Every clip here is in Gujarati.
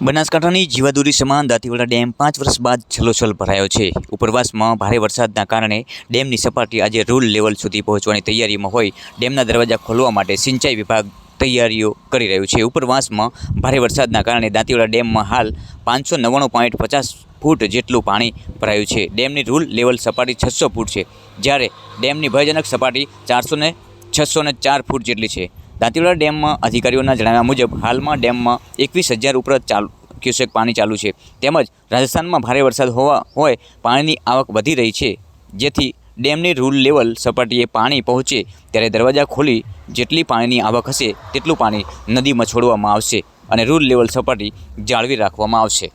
બનાસકાંઠાની જીવાદોરી સમાન દાંતીવાડા ડેમ પાંચ વર્ષ બાદ છલોછલ ભરાયો છે. ઉપરવાસમાં ભારે વરસાદના કારણે ડેમની સપાટી આજે રૂલ લેવલ સુધી પહોંચવાની તૈયારીમાં હોય. ડેમના દરવાજા ખોલવા માટે સિંચાઈ વિભાગ તૈયારીઓ કરી રહ્યું છે. ઉપરવાસમાં ભારે વરસાદના કારણે દાંતીવાડા ડેમમાં હાલ પાંચસો નવ્વાણું પોઈન્ટ પચાસ ફૂટ જેટલું પાણી ભરાયું છે. ડેમની રૂલ લેવલ સપાટી છસો ફૂટ છે, જ્યારે ડેમની ભયજનક સપાટી ચારસો ને છસો ચાર ફૂટ જેટલી છે. દાંતીવાડા ડેમમાં અધિકારીઓના જણાવ્યા મુજબ, હાલમાં ડેમમાં એકવીસ હજાર ઉપરાંત ચાલુ, ક્યુસેક પાણી ચાલુ છે. તેમજ રાજસ્થાનમાં ભારે વરસાદ હોવા, હોય પાણીની આવક વધી રહી છે. જેથી ડેમની રૂલ લેવલ સપાટીએ પાણી પહોંચે ત્યારે દરવાજા ખોલી જેટલી પાણીની આવક હશે તેટલું પાણી નદીમાં છોડવામાં આવશે અને રૂલ લેવલ સપાટી જાળવી રાખવામાં આવશે.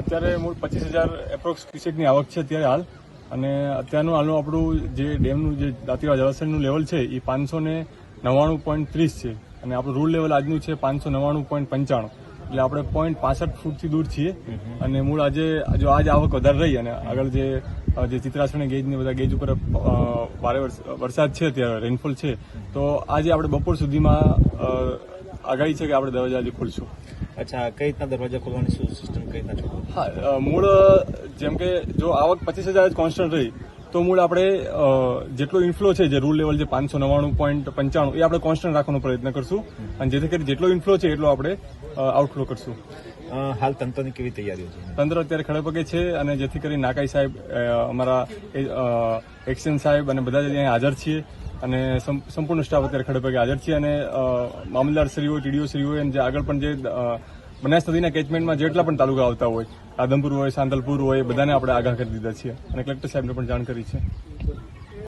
અત્યારે મૂળ પચીસ હજાર એપ્રોક્સ ક્યુસેકની આવક છે અત્યારે હાલ. અને અત્યારનું હાલનું આપણું જે ડેમનું જે દાંતીવાડા જળાશયનું લેવલ છે એ પાંચસો ને નવ્વાણું પોઈન્ટ ત્રીસ છે. અને આપણું રૂલ લેવલ આજનું છે પાંચસો નવ્વાણું પોઈન્ટ પંચાણું. એટલે આપણે પોઈન્ટ પાસઠ ફૂટથી દૂર છીએ. અને મૂળ આજે જો આજ આવક વધારે રહી અને આગળ જે જે ચિત્રાસણી ગેજ ને બધા ગેજ ઉપર ભારે વરસાદ છે અત્યારે રેનફોલ છે તો આજે આપણે બપોર સુધીમાં આગાહી છે કે આપણે દરવાજા આજે ખોલશું. અચ્છા કઈ રીતના દરવાજા ખોલવાની શું સિસ્ટમ કઈ રીતના હા મૂળ જેમ કે જો આવક પચીસ હજાર જ કોન્સ્ટન્ટ રહી તો મૂળ આપણે જેટલો ઇન્ફ્લો છે જે રૂલ લેવલ જે પાંચસો નવ્વાણું પોઈન્ટ પંચાણું એ આપણે કોન્સ્ટન્ટ રાખવાનો પ્રયત્ન કરશું. અને જેથી કરી જેટલો ઇન્ફ્લો છે એટલો આપણે આઉટફ્લો કરશું. હાલ તંત્રની કેવી તૈયારીઓ છે? તંત્ર અત્યારે ખડેપગે છે અને જેથી કરી નાકાઈ સાહેબ અમારા એક્શન સાહેબ અને બધા જ અહીંયા હાજર છીએ. અને સંપૂર્ણ સ્ટાફ અત્યારે ખડેપગે હાજર છીએ અને મામલદારશ્રીઓ મામલદાર શ્રીઓ, ટીડીઓ શ્રીઓ અને જે આગળ પણ જે બનાસ નદીના કેચમેન્ટમાં જેટલા પણ તાલુકા આવતા હોય આદમપુર હોય, સાંતલપુર હોય, બધાને આપણે આગાહ કરી દીધા છીએ અને કલેક્ટર સાહેબને પણ જાણ કરી છે.